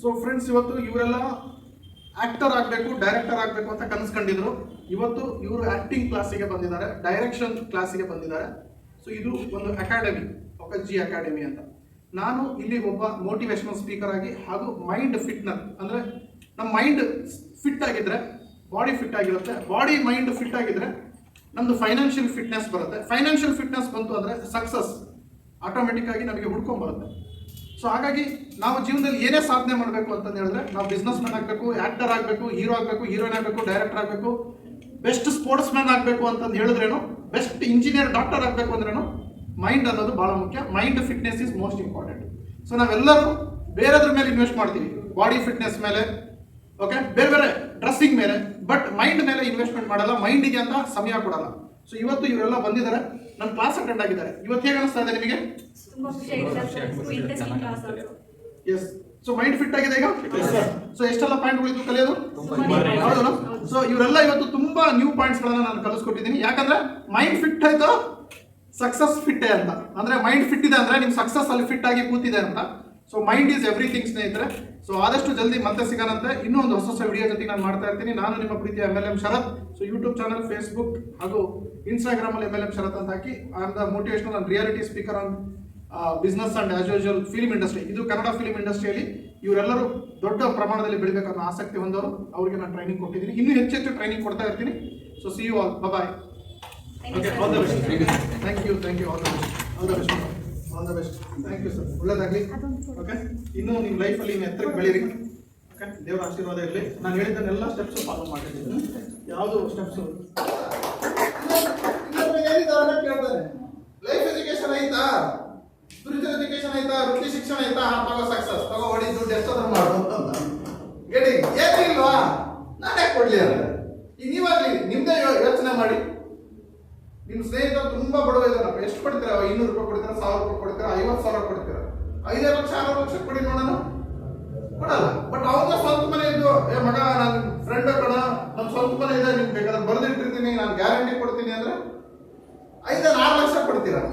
So friends ಇವತ್ತು ಇವರೆಲ್ಲ actor ಆಗಬೇಕು ಡೈರೆಕ್ಟರ್ ಆಗಬೇಕು ಅಂತ ಕನಸ್ಕೊಂಡಿದ್ರು. ಇವತ್ತು ಇವರು ಆಕ್ಟಿಂಗ್ ಕ್ಲಾಸಿಗೆ ಬಂದಿದ್ದಾರೆ ಡೈರೆಕ್ಷನ್ ಕ್ಲಾಸಿಗೆ ಬಂದಿದ್ದಾರೆ. ಸೊ ಇದು ಒಂದು ಅಕಾಡೆಮಿ ಜಿ ಅಕಾಡೆಮಿ ಅಂತ. ನಾನು ಇಲ್ಲಿ ಒಬ್ಬ ಮೋಟಿವೇಶನಲ್ ಸ್ಪೀಕರ್ ಆಗಿ ಹಾಗೂ ಮೈಂಡ್ ಫಿಟ್ನೆಸ್ ಅಂದರೆ ನಮ್ಮ ಮೈಂಡ್ ಫಿಟ್ ಆಗಿದ್ರೆ ಬಾಡಿ ಫಿಟ್ ಆಗಿರುತ್ತೆ. ಬಾಡಿ ಮೈಂಡ್ ಫಿಟ್ ಆಗಿದ್ರೆ ನಮ್ಮದು ಫೈನಾನ್ಷಿಯಲ್ ಫಿಟ್ನೆಸ್ ಬರುತ್ತೆ. ಫೈನಾನ್ಷಿಯಲ್ ಫಿಟ್ನೆಸ್ ಬಂತು ಅಂದರೆ ಸಕ್ಸಸ್ ಆಟೋಮೆಟಿಕ್ ಆಗಿ ನಮಗೆ ಹುಡ್ಕೊಂಡ್ ಬರುತ್ತೆ. ಸೊ ಹಾಗಾಗಿ ನಾವು ಜೀವನದಲ್ಲಿ ಏನೇ ಸಾಧನೆ ಮಾಡಬೇಕು ಅಂತಂದು ಹೇಳಿದ್ರೆ ನಾವು ಬಿಸ್ನೆಸ್ ಮ್ಯಾನ್ ಆಗಬೇಕು ಆಕ್ಟರ್ ಆಗಬೇಕು ಹೀರೋ ಆಗಬೇಕು ಹೀರೋಯಿನ್ ಆಗಬೇಕು ಡೈರೆಕ್ಟರ್ ಆಗಬೇಕು ಬೆಸ್ಟ್ ಸ್ಪೋರ್ಟ್ಸ್ ಮ್ಯಾನ್ ಆಗಬೇಕು ಅಂತಂದು ಹೇಳಿದ್ರೇನು ಬೆಸ್ಟ್ ಇಂಜಿನಿಯರ್ ಡಾಕ್ಟರ್ ಆಗಬೇಕು ಅಂದ್ರೇನು ಮೈಂಡ್ ಅನ್ನೋದು ಭಾಳ ಮುಖ್ಯ. Mind fitness is most important so ನಾವೆಲ್ಲರೂ ಬೇರೆದ್ರ ಮೇಲೆ ಇನ್ವೆಸ್ಟ್ ಮಾಡ್ತೀವಿ. ಬಾಡಿ ಫಿಟ್ನೆಸ್ ಮೇಲೆ ಓಕೆ ಬೇರೆ ಬೇರೆ ಡ್ರೆಸ್ಸಿಂಗ್ ಮೇಲೆ ಬಟ್ ಮೈಂಡ್ ಮೇಲೆ ಇನ್ವೆಸ್ಟ್ಮೆಂಟ್ ಮಾಡಲ್ಲ ಮೈಂಡಿಗೆ ಅಂತ ಸಮಯ ಕೊಡಲ್ಲ. ಸೊ ಇವತ್ತು ಇವರೆಲ್ಲ ಬಂದಿದ್ದಾರೆ. ನನ್ನ ಕ್ಲಾಸ್ ಅಟೆಂಡ್ ಆಗಿದ್ದಾರೆ. ಇವತ್ತು ಹೇಗೆ ಅನಿಸ್ತಾ ಇದೆ ನಿಮಗೆ? ತುಂಬಾ ಖುಷಿ interesting class also yes so mind fit ಆಗಿದೆ ಈಗ ಸೊ ಎಷ್ಟೆಲ್ಲ ಪಾಯಿಂಟ್ ಉಳಿದು ಕಲಿಯೋದು ಹೌದಲ್ಲ? ಸೊ ಇವರೆಲ್ಲ ಇವತ್ತು ತುಂಬಾ ನ್ಯೂ ಪಾಯಿಂಟ್ಸ್ ಗಳನ್ನ ನಾನು ಕಲಿಸ್ಕೊಟ್ಟಿದ್ದೀನಿ. ಯಾಕಂದ್ರೆ ಮೈಂಡ್ ಫಿಟ್ ಆಯ್ತು ಸಕ್ಸಸ್ ಫಿಟ್ ಅಂತ. ಅಂದ್ರೆ ಮೈಂಡ್ ಫಿಟ್ ಇದೆ ಅಂದ್ರೆ ನಿಮ್ ಸಕ್ಸಸ್ ಅಲ್ಲಿ ಫಿಟ್ ಆಗಿ ಕೂತಿದೆ ಅಂತ. ಸೊ ಮೈಂಡ್ ಈಸ್ ಎವ್ರಿಥಿಂಗ್ ಸ್ನೇಹಿತರೆ. ಸೊ ಆದಷ್ಟು ಜಲ್ದಿ ಮತ್ತೆ ಸಿಗೋಣಂತೆ. ಇನ್ನೂ ಒಂದು ಹೊಸ ಹೊಸ ವಿಡಿಯೋ ಜೊತೆಗೆ ನಾನು ಮಾಡ್ತಾ ಇರ್ತೀನಿ. ನಾನು ನಿಮ್ಮ ಪ್ರೀತಿಯ M L M Sharath. So YouTube channel Facebook ಹಾಗೂ ಇನ್ಸ್ಟಾಗ್ರಾಮ್ ಅಲ್ಲಿ ಎಂ ಎಲ್ ಎಂ ಶರತ್ ಅಂತ ಹಾಕಿ. I am the motivational and reality speaker on business and as usual film industry ಇದು ಕನ್ನಡ ಫಿಲ್ಮ್ ಇಂಡಸ್ಟ್ರಿಯಲ್ಲಿ ಇವರೆಲ್ಲರೂ ದೊಡ್ಡ ಪ್ರಮಾಣದಲ್ಲಿ ಬೆಳಿಬೇಕನ್ನೋ ಆಸಕ್ತಿ ಹೊಂದವರು ಅವರಿಗೆ ನಾನು ಟ್ರೈನಿಂಗ್ ಕೊಟ್ಟಿದ್ದೀನಿ. ಇನ್ನೂ ಹೆಚ್ಚೆಚ್ಚು ಹೆಚ್ಚು ಟ್ರೈನಿಂಗ್ ಕೊಡ್ತಾ ಇರ್ತೀನಿ. So see you all bye okay. All the best thank you thank you all the best all the best all the best thank you sir ಒಳ್ಳೇದಾಗಲಿ. ಓಕೆ ಇನ್ನೂ ನಿಮ್ಮ ಲೈಫಲ್ಲಿ ನೀವು ಎತ್ತರಕ್ಕೆ ಬೆಳೀರಿ. ಓಕೆ ದೇವರ ಆಶೀರ್ವಾದ ಇರಲಿ. ನಾನು ಹೇಳಿದ್ದನ್ನೆಲ್ಲ ಸ್ಟೆಪ್ಸು ಫಾಲೋ ಮಾಡಿದ್ದೀನಿ ಯಾವುದು ಸ್ಟೆಪ್ಸು ಶಿಕ್ಷಣ ಇತ್ತ ತಗೋ ಸಕ್ಸಸ್ ತಗೋ, ಹೊಡಿ, ದುಡ್ಡು ಎಷ್ಟಾದ್ರೂ ಮಾಡು ಅಂತ ಹೇಳಿ ಏನಿಲ್ವಾ ನಾನು ಯಾಕೆ ಕೊಡ್ಲಿ ಅಂದ್ರೆ ಈಗ ನೀವಾಗ್ಲಿ, ನಿಮ್ದೇ ಯೋಚನೆ ಮಾಡಿ. ನಿಮ್ಮ ಸ್ನೇಹಿತರು ತುಂಬಾ ಬಡವ ಇದ್ದಾರೆ ಎಷ್ಟು ಕೊಡ್ತೀರ? ಇನ್ನೂರು ರೂಪಾಯಿ ಕೊಡ್ತೀರಾ? ಸಾವಿರ ರೂಪಾಯಿ ಕೊಡ್ತೀರ? ಐವತ್ತು ಸಾವಿರ ಕೊಡ್ತೀರಾ? ಐದೇ ಲಕ್ಷ, ಆರು ಲಕ್ಷ ಕೊಡಿ ನೋಡೋಣ. ಕೊಡಲ್ಲ. ಬಟ್ ಅವ್ರನ್ನ ಸ್ವಂತ ಮನೆ ಇದ್ದು, ಏ ಮಗ ನನ್ನ ಫ್ರೆಂಡ್ ಕಣ. ನನ್ನ ಸ್ವಂತ ಮನೆ ಇದೆ, ನಿಮ್ಗೆ ಬೇಕಾದ್ರೆ ಬರ್ದಿಟ್ಟಿರ್ತೀನಿ ನಾನು ಗ್ಯಾರಂಟಿ ಕೊಡ್ತೀನಿ ಅಂದ್ರೆ ಐದಾರು ಆರು ಲಕ್ಷ ಕೊಡ್ತೀರಾ?